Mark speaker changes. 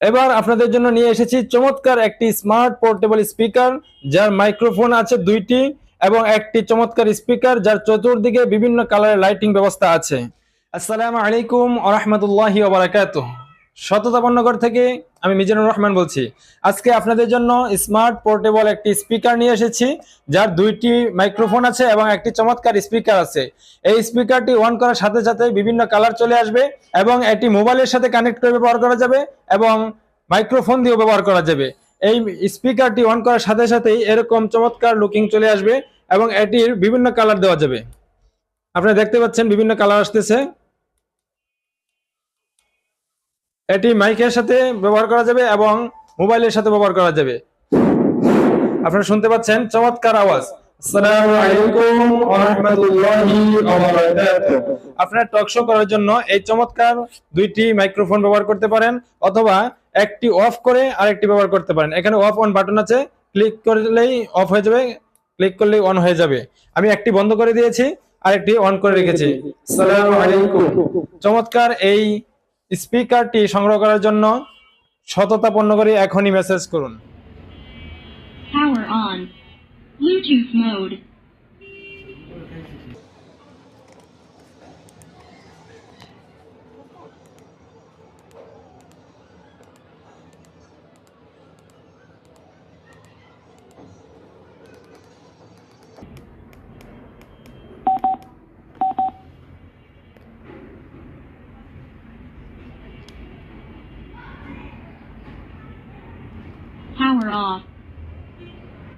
Speaker 1: এবার আপনাদের জন্য নিয়ে এসেছি চমৎকার একটি স্মার্ট পোর্টেবল স্পিকার যার মাইক্রোফোন আছে দুইটি এবং একটি চমৎকার স্পিকার যার চতুর্দিকে বিভিন্ন কালারের লাইটিং ব্যবস্থা আছে। আসসালামু আলাইকুম আরহামতুল্লাহি ওবরাকাত শততাপন্নগর থেকে আমি মিজানুর রহমান বলছি। আজকে আপনাদের জন্য স্মার্ট পোর্টেবল একটি স্পিকার নিয়ে এসেছি, যার দুইটি মাইক্রোফোন আছে এবং একটি চমৎকার স্পিকার আছে। এই স্পিকারটি অন করার সাথে সাথে বিভিন্ন কালার চলে আসবে এবং এটি মোবাইলের সাথে কানেক্ট করে ব্যবহার করা যাবে এবং মাইক্রোফোন দিয়েও ব্যবহার করা যাবে। এই স্পিকারটি অন করার সাথে সাথেই এরকম চমৎকার লুকিং চলে আসবে এবং এটির বিভিন্ন কালার দেওয়া যাবে। আপনারা দেখতে পাচ্ছেন বিভিন্ন কালার আসতেছে। এটি মাইকের সাথে ব্যবহার করা যাবে এবং মোবাইলের সাথে ব্যবহার করা যাবে। আপনারা শুনতে পাচ্ছেন চমৎকার আওয়াজ। আপনারা টক শো করার জন্য এই চমৎকার দুইটি মাইক্রোফোন ব্যবহার করতে পারেন অথবা একটি অফ করে আরেকটি ব্যবহার করতে পারেন। এখানে অফ অন বাটন আছে, ক্লিক করলেই অফ হয়ে যাবে, ক্লিক করলেই অন হয়ে যাবে। আমি একটি বন্ধ করে দিয়েছি, আরেকটি অন করে রেখেছি। চমৎকার এই স্পিকারটি সংগ্রহ করার জন্য সততা পণ্য করে এখনই মেসেজ করুন
Speaker 2: Power on. Bluetooth mode. Power off.